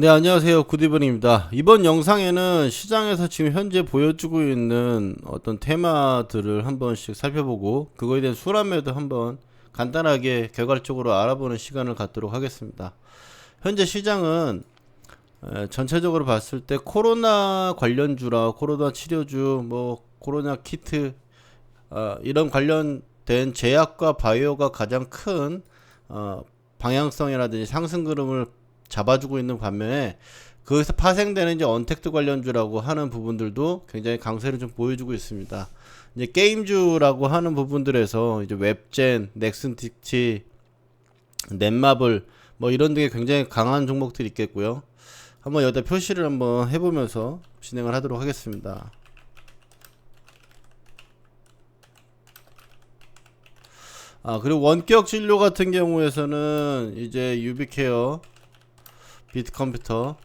네, 안녕하세요. 굿이븐입니다. 이번 영상에는 시장에서 지금 현재 보여주고 있는 어떤 테마들을 한 번씩 살펴보고 그거에 대한 수람에도 한번 간단하게 결과적으로 알아보는 시간을 갖도록 하겠습니다. 현재 시장은 에, 전체적으로 봤을 때 코로나 관련주라 코로나 치료주 뭐 코로나 키트 어, 이런 관련된 제약과 바이오가 가장 큰 어, 방향성이라든지 상승 흐름을 잡아주고 있는 반면에 거기서 파생되는 이제 언택트 관련주라고 하는 부분들도 굉장히 강세를 좀 보여주고 있습니다. 이제 게임주라고 하는 부분들에서 이제 웹젠, 넥슨티치, 넷마블 뭐 이런 등의 굉장히 강한 종목들이 있겠고요. 한번 여기다 표시를 한번 해보면서 진행을 하도록 하겠습니다. 아 그리고 원격 진료 같은 경우에서는 이제 유비케어 비트 컴퓨터.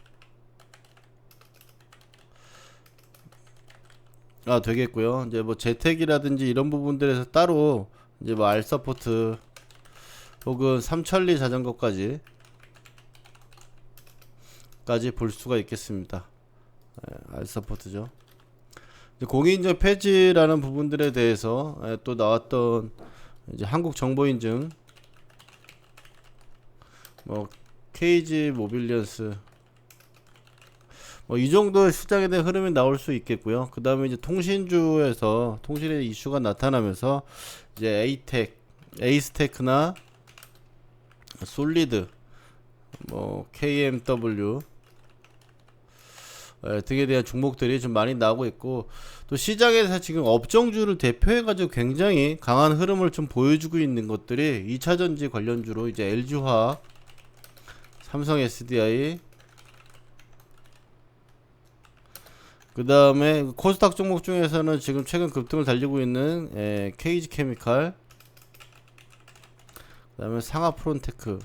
아 되겠고요. 이제 뭐 재택이라든지 이런 부분들에서 따로 이제 뭐 알서포트 혹은 삼천리 자전거까지 까지 볼 수가 있겠습니다. 예, 알서포트죠. 이제 공인인증 폐지라는 부분들에 대해서 예, 또 나왔던 이제 한국 정보 인증. 뭐 케이지 모빌리언스 뭐 이 정도 시장에 대한 흐름이 나올 수 있겠고요. 그 다음에 이제 통신주에서 통신의 이슈가 나타나면서 이제 에이텍, 에이스테크나 솔리드, 뭐 KMW 에, 등에 대한 종목들이 좀 많이 나오고 있고 또 시장에서 지금 업종주를 대표해 가지고 굉장히 강한 흐름을 좀 보여주고 있는 것들이 2차전지 관련주로 이제 LG화학 삼성 SDI 그 다음에 코스닥 종목 중에서는 지금 최근 급등을 달리고 있는 에, KG 케미칼. 그 다음에 상하 프론테크.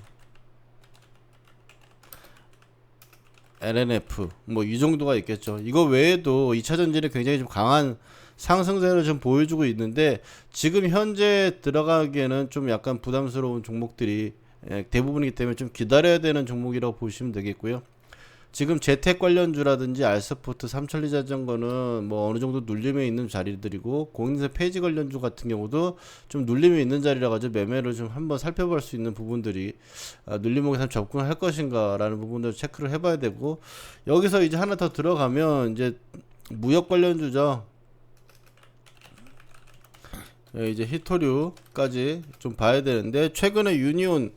LNF 뭐 이 정도가 있겠죠. 이거 외에도 2차 전지는 굉장히 좀 강한 상승세를 좀 보여주고 있는데 지금 현재 들어가기에는 좀 약간 부담스러운 종목들이 예, 대부분이기 때문에 좀 기다려야 되는 종목이라고 보시면 되겠고요. 지금 재택 관련주라든지 알스포트, 삼천리 자전거는 뭐 어느 정도 눌림에 있는 자리들이고 공인세 폐지 관련주 같은 경우도 좀 눌림에 있는 자리라 가지고 매매를 좀 한번 살펴볼 수 있는 부분들이 아, 눌림목에 접근할 것인가라는 부분들 체크를 해봐야 되고 여기서 이제 하나 더 들어가면 이제 무역 관련주죠. 예, 이제 히토류까지 좀 봐야 되는데 최근에 유니온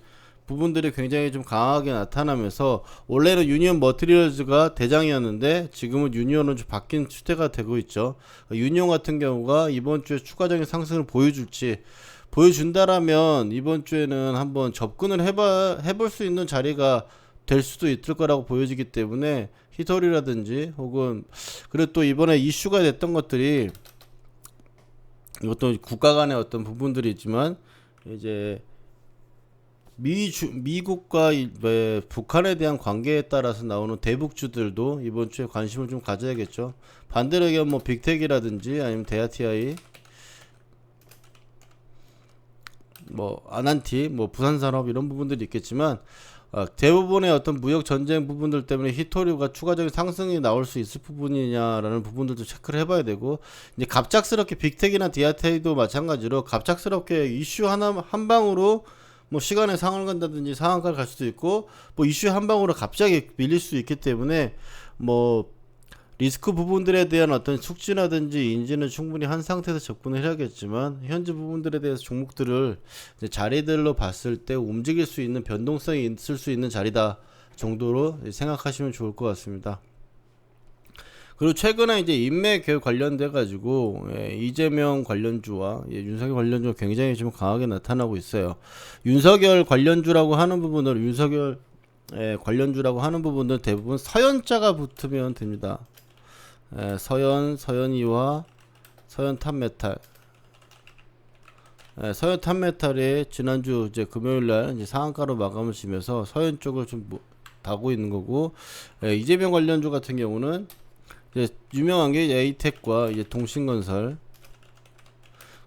부분들이 굉장히 좀 강하게 나타나면서 원래는 유니온 머티리얼즈가 대장이었는데 지금은 유니온은 좀 바뀐 추세가 되고 있죠. 유니온 같은 경우가 이번 주에 추가적인 상승을 보여줄지 보여준다라면 이번 주에는 한번 접근을 해봐 해볼 수 있는 자리가 될 수도 있을 거라고 보여지기 때문에 히토리라든지 혹은 그리고 또 이번에 이슈가 됐던 것들이 이것도 국가 간의 어떤 부분들이 있지만 이제 미주, 미국과 이, 에, 북한에 대한 관계에 따라서 나오는 대북주들도 이번 주에 관심을 좀 가져야겠죠. 반대로 얘기하면 뭐 빅텍이라든지 아니면 데아티아이 뭐 아난티 뭐 부산산업 이런 부분들이 있겠지만 어, 대부분의 어떤 무역 전쟁 부분들 때문에 히토류가 추가적인 상승이 나올 수 있을 부분이냐라는 부분들도 체크를 해봐야 되고 이제 갑작스럽게 빅텍이나 디아테이도 마찬가지로 갑작스럽게 이슈 하나 한 방으로 뭐 시간에 상을 간다든지 상한가를 갈 수도 있고 뭐 이슈 한 방으로 갑자기 밀릴 수 있기 때문에 뭐 리스크 부분들에 대한 어떤 숙지라든지 인지는 충분히 한 상태에서 접근을 해야겠지만 현재 부분들에 대해서 종목들을 자리들로 봤을 때 움직일 수 있는 변동성이 있을 수 있는 자리다 정도로 생각하시면 좋을 것 같습니다. 그리고 최근에 이제 인맥 관련돼 가지고 예, 이재명 관련주와 예, 윤석열 관련주가 굉장히 좀 강하게 나타나고 있어요. 윤석열 관련주라고 하는 부분을 윤석열 예, 관련주라고 하는 부분들 대부분 서연자가 붙으면 됩니다. 예, 서연, 서연이와 서연 탑메탈. 예, 서연 탑메탈이 지난주 이제 금요일 날 이제 상한가로 마감을 지면서 서연 쪽을 좀 다고 있는 거고 예, 이재명 관련주 같은 경우는 이제 유명한 게 에이텍과 이제 동신건설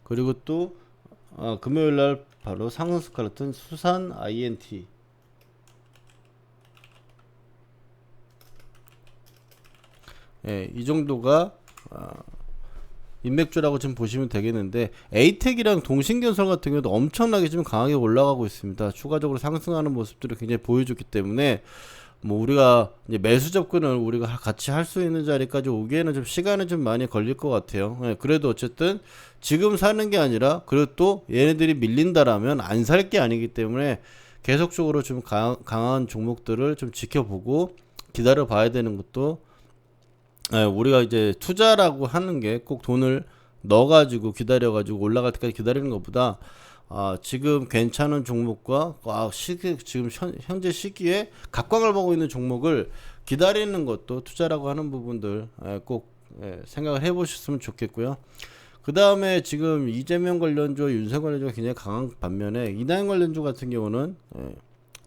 그리고 또 아, 금요일 날 바로 상승 스칼렛은 수산 INT 예, 이 정도가 아, 인맥주라고 지금 보시면 되겠는데 에이텍이랑 동신견설 같은 경우도 엄청나게 지금 강하게 올라가고 있습니다. 추가적으로 상승하는 모습들을 굉장히 보여줬기 때문에 뭐 우리가 이제 매수 접근을 우리가 같이 할 수 있는 자리까지 오기에는 좀 시간은 좀 많이 걸릴 것 같아요. 예, 그래도 어쨌든 지금 사는 게 아니라 그리고 또 얘네들이 밀린다라면 안 살 게 아니기 때문에 계속적으로 좀 강, 강한 종목들을 좀 지켜보고 기다려 봐야 되는 것도 예, 우리가 이제 투자라고 하는 게 꼭 돈을 넣어가지고 기다려가지고 올라갈 때까지 기다리는 것보다 아, 지금 괜찮은 종목과 아, 시기, 지금 현, 현재 시기에 각광을 보고 있는 종목을 기다리는 것도 투자라고 하는 부분들 예, 꼭 예, 생각을 해보셨으면 좋겠고요. 그 다음에 지금 이재명 관련주와 윤석 관련주가 굉장히 강한 반면에 이낙연 관련주 같은 경우는 예,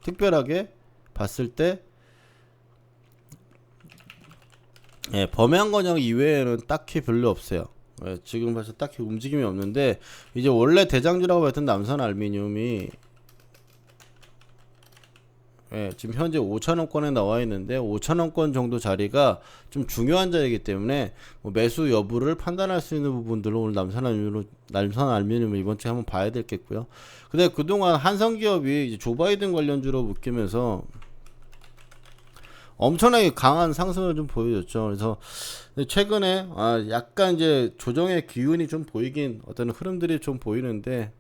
특별하게 봤을 때 예, 범양 건영 이외에는 딱히 별로 없어요. 예, 지금 봐서 딱히 움직임이 없는데 이제 원래 대장주라고 했던 남산 알미늄이 예, 지금 현재 5천원권에 나와 있는데 5천원권 정도 자리가 좀 중요한 자리이기 때문에 뭐 매수 여부를 판단할 수 있는 부분들로 오늘 남산 알미늄 남산 알미늄을 이번 주에 한번 봐야 되겠고요. 근데 그동안 한성기업이 조 바이든 관련주로 묶이면서 엄청나게 강한 상승을 좀 보여줬죠. 그래서 최근에 아 약간 이제 조정의 기운이 좀 보이긴 어떤 흐름들이 좀 보이는데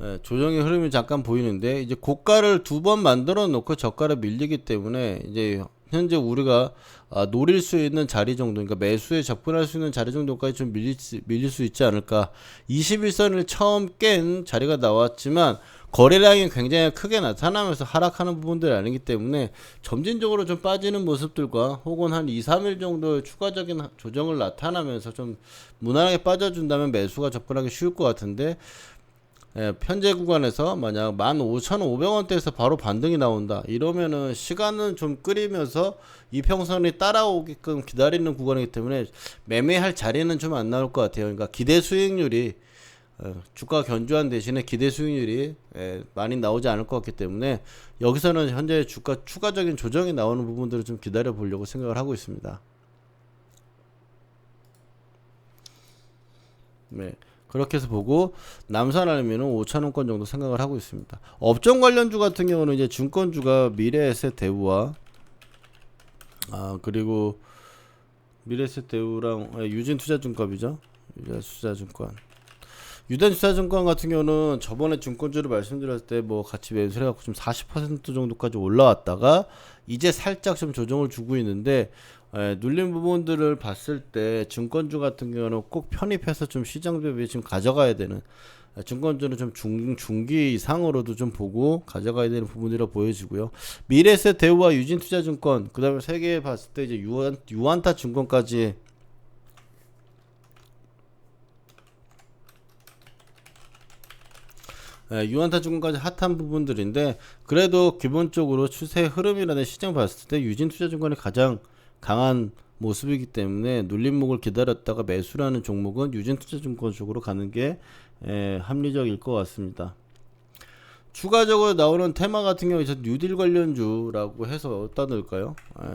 예, 조정의 흐름이 잠깐 보이는데 이제 고가를 두 번 만들어 놓고 저가를 밀리기 때문에 이제 현재 우리가 아, 노릴 수 있는 자리 정도, 그러니까 매수에 접근할 수 있는 자리 정도까지 좀 밀릴 수, 밀릴 수 있지 않을까. 21선을 처음 깬 자리가 나왔지만 거래량이 굉장히 크게 나타나면서 하락하는 부분들이 아니기 때문에 점진적으로 좀 빠지는 모습들과 혹은 한 2, 3일 정도의 추가적인 조정을 나타나면서 좀 무난하게 빠져준다면 매수가 접근하기 쉬울 것 같은데 예, 현재 구간에서 만약 15,500원대에서 바로 반등이 나온다. 이러면은 시간은 좀 끓이면서 이평선이 따라오게끔 기다리는 구간이기 때문에 매매할 자리는 좀 안 나올 것 같아요. 그러니까 기대 수익률이 어, 주가 견주한 대신에 기대 수익률이 예, 많이 나오지 않을 것 같기 때문에 여기서는 현재 주가 추가적인 조정이 나오는 부분들을 좀 기다려 보려고 생각을 하고 있습니다. 네. 그렇게 해서 보고 남산 알면은 5천 원권 정도 생각을 하고 있습니다. 업종 관련주 같은 경우는 이제 증권주가 미래에셋 대우와 아 그리고 미래에셋 대우랑 아, 유진투자증권이죠. 유진투자증권. 유진투자증권 같은 경우는 저번에 증권주를 말씀드렸을 때 뭐 같이 매수를 해갖고 좀 40% 정도까지 올라왔다가 이제 살짝 좀 조정을 주고 있는데 예, 눌린 부분들을 봤을 때 증권주 같은 경우는 꼭 편입해서 좀 시장 대비 지금 가져가야 되는 예, 증권주는 좀 중, 중기 이상으로도 좀 보고 가져가야 되는 부분이라 보여지고요. 미래세 대우와 유진투자증권 그 다음에 세계 봤을 때 이제 유한, 유한타 증권까지 예, 유한타 증권까지 핫한 부분들인데 그래도 기본적으로 추세 흐름이라는 시장 봤을 때 유진투자증권이 가장 강한 모습이기 때문에 눌림목을 기다렸다가 매수라는 종목은 유진투자증권 쪽으로 가는 게 에, 합리적일 것 같습니다. 추가적으로 나오는 테마 같은 경우에 뉴딜 관련주라고 해서 어디다 넣을까요? 에.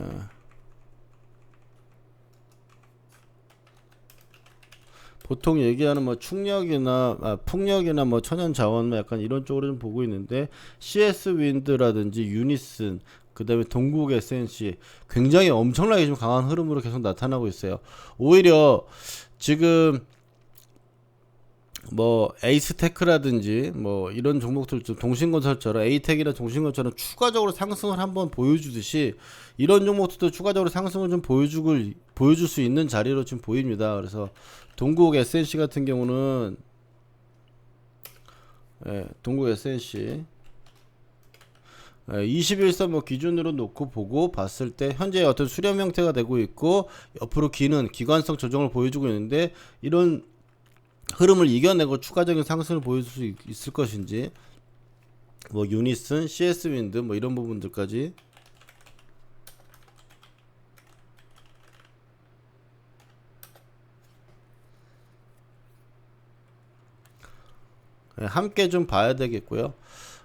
보통 얘기하는 뭐 충력이나 아, 풍력이나 뭐 천연 자원 뭐 약간 이런 쪽으로 좀 보고 있는데 CS 윈드라든지 유니슨 그 다음에 동국 SNC 굉장히 엄청나게 좀 강한 흐름으로 계속 나타나고 있어요. 오히려 지금 뭐 에이스테크라든지 뭐 이런 종목들 좀 동신건설처럼 에이텍이나 동신건설처럼 추가적으로 상승을 한번 보여주듯이 이런 종목들도 추가적으로 상승을 좀 보여주고 보여줄 수 있는 자리로 지금 보입니다. 그래서 동국 SNC 같은 경우는 예, 동국 SNC 21선 뭐 기준으로 놓고 보고 봤을 때 현재 어떤 수렴 형태가 되고 있고 옆으로 기는 기관성 조정을 보여주고 있는데 이런 흐름을 이겨내고 추가적인 상승을 보여줄 수 있, 을 것인지 뭐 유니슨, CS 윈드 뭐 이런 부분들까지 예, 함께 좀 봐야 되겠고요.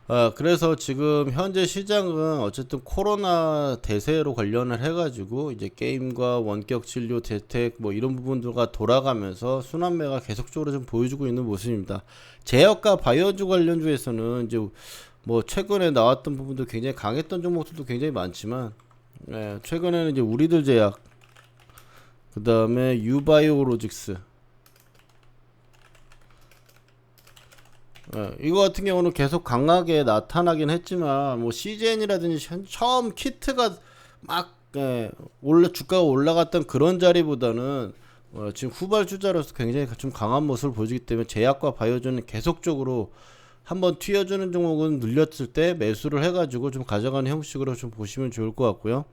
어, 그래서 지금 현재 시장은 어쨌든 코로나 대세로 관련을 해가지고 이제 게임과 원격 진료, 재택 뭐 이런 부분들과 돌아가면서 순환매가 계속적으로 좀 보여주고 있는 모습입니다. 제약과 바이오주 관련주에서는 이제 뭐 최근에 나왔던 부분도 굉장히 강했던 종목들도 굉장히 많지만 예, 최근에는 이제 우리들 제약 그 다음에 유바이오로직스 예, 이거 같은 경우는 계속 강하게 나타나긴 했지만 뭐 CGN이라든지 현- 처음 키트가 막 예, 올라 주가가 올라갔던 그런 자리보다는 어, 지금 후발주자로서 굉장히 좀 강한 모습을 보여주기 때문에 제약과 바이오전은 계속적으로 한번 튀어주는 종목은 눌렸을 때 매수를 해가지고 좀 가져가는 형식으로 좀 보시면 좋을 것 같고요.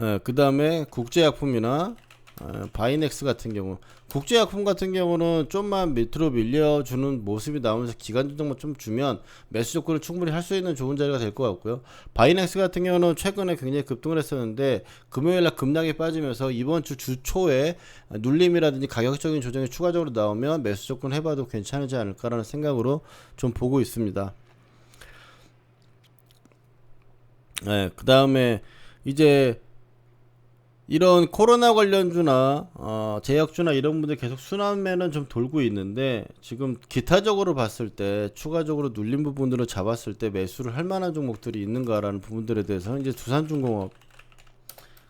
예, 그 다음에 국제약품이나 어, 바이넥스 같은 경우 국제약품 같은 경우는 좀만 밑으로 밀려주는 모습이 나오면서 기간 조정만 좀 주면 매수 조건을 충분히 할 수 있는 좋은 자리가 될 것 같고요. 바이넥스 같은 경우는 최근에 굉장히 급등을 했었는데 금요일날 급락이 빠지면서 이번 주 주 초에 눌림이라든지 가격적인 조정이 추가적으로 나오면 매수 조건 해봐도 괜찮지 않을까라는 생각으로 좀 보고 있습니다. 네, 그 다음에 이제 이런 코로나 관련주나 어, 제약주나 이런 분들 계속 순환매는 좀 돌고 있는데 지금 기타적으로 봤을 때 추가적으로 눌린 부분들을 잡았을 때 매수를 할 만한 종목들이 있는가라는 부분들에 대해서는 이제 두산중공업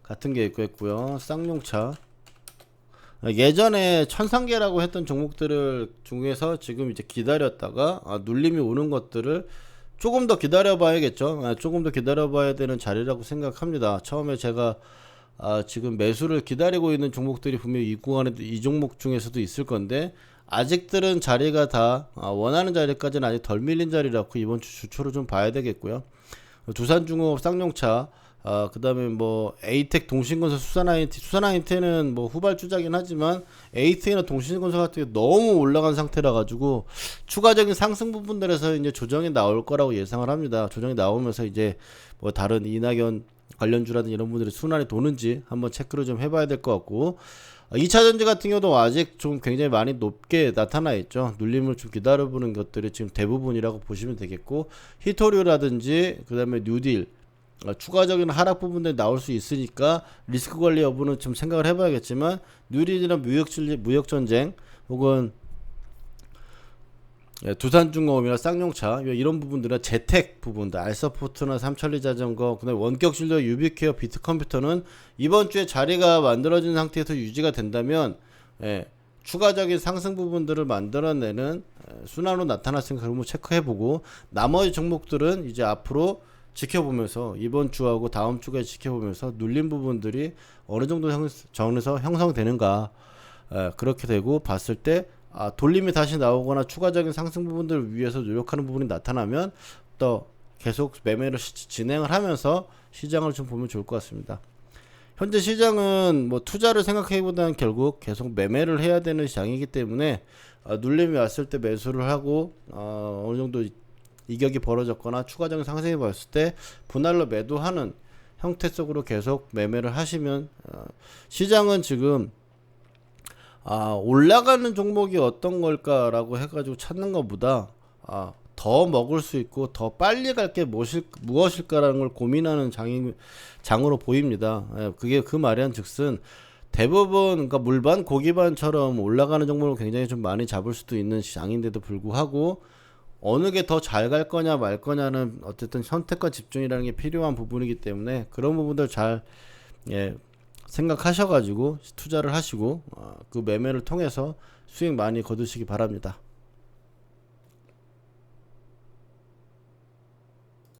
같은 게 있고 있고요. 쌍용차. 예전에 천상계라고 했던 종목들을 중에서 지금 이제 기다렸다가 아, 눌림이 오는 것들을 조금 더 기다려 봐야겠죠. 아, 조금 더 기다려 봐야 되는 자리라고 생각합니다. 처음에 제가 아, 지금 매수를 기다리고 있는 종목들이 분명히 이 구간에도 이 종목 중에서도 있을 건데 아직들은 자리가 다 아, 원하는 자리까지는 아직 덜 밀린 자리라고 이번 주 주초로 좀 봐야 되겠고요. 두산중공업 쌍용차 아, 그다음에 뭐 에이텍 동신건설 수산아이티 수산아이티는 뭐 후발주자긴 하지만 에이텍이나 동신건설 같은 게 너무 올라간 상태라 가지고 추가적인 상승 부분들에서 이제 조정이 나올 거라고 예상을 합니다. 조정이 나오면서 이제 뭐 다른 이낙연 관련주라든지 이런 분들이 순환이 도는지 한번 체크를 좀 해봐야 될 것 같고 2차 전지 같은 경우도 아직 좀 굉장히 많이 높게 나타나 있죠. 눌림을 좀 기다려보는 것들이 지금 대부분이라고 보시면 되겠고 히토류라든지 그 다음에 뉴딜 어, 추가적인 하락 부분들이 나올 수 있으니까 리스크 관리 여부는 좀 생각을 해봐야겠지만 뉴딜이나 무역 무역 전쟁 혹은 예, 두산중공업이나 쌍용차 이런 부분들은 재택 부분들 알서포트나 삼천리 자전거 그다음에 원격 진료 유비케어 비트컴퓨터는 이번 주에 자리가 만들어진 상태에서 유지가 된다면 예, 추가적인 상승 부분들을 만들어내는 예, 순환으로 나타났으니까 그런 거 체크해보고 나머지 종목들은 이제 앞으로 지켜보면서 이번 주하고 다음 주까지 지켜보면서 눌린 부분들이 어느 정도 형, 정에서 형성되는가 예, 그렇게 되고 봤을 때 아, 돌림이 다시 나오거나 추가적인 상승 부분들을 위해서 노력하는 부분이 나타나면 또 계속 매매를 시, 진행을 하면서 시장을 좀 보면 좋을 것 같습니다. 현재 시장은 뭐 투자를 생각하기보다는 결국 계속 매매를 해야 되는 시장이기 때문에 아, 눌림이 왔을 때 매수를 하고 어, 어느 정도 이격이 벌어졌거나 추가적인 상승이 봤을 때 분할로 매도하는 형태 속으로 계속 매매를 하시면 어, 시장은 지금 아, 올라가는 종목이 어떤 걸까라고 해가지고 찾는 것보다 아, 더 먹을 수 있고 더 빨리 갈 게 무엇일까라는 걸 고민하는 장이, 장으로 보입니다. 예, 그게 그 말이 즉슨 대부분 그러니까 물반 고기반처럼 올라가는 종목을 굉장히 좀 많이 잡을 수도 있는 장인데도 불구하고 어느 게 더 잘 갈 거냐 말 거냐는 어쨌든 선택과 집중이라는 게 필요한 부분이기 때문에 그런 부분들 잘 예, 생각하셔가지고 투자를 하시고 어, 그 매매를 통해서 수익 많이 거두시기 바랍니다.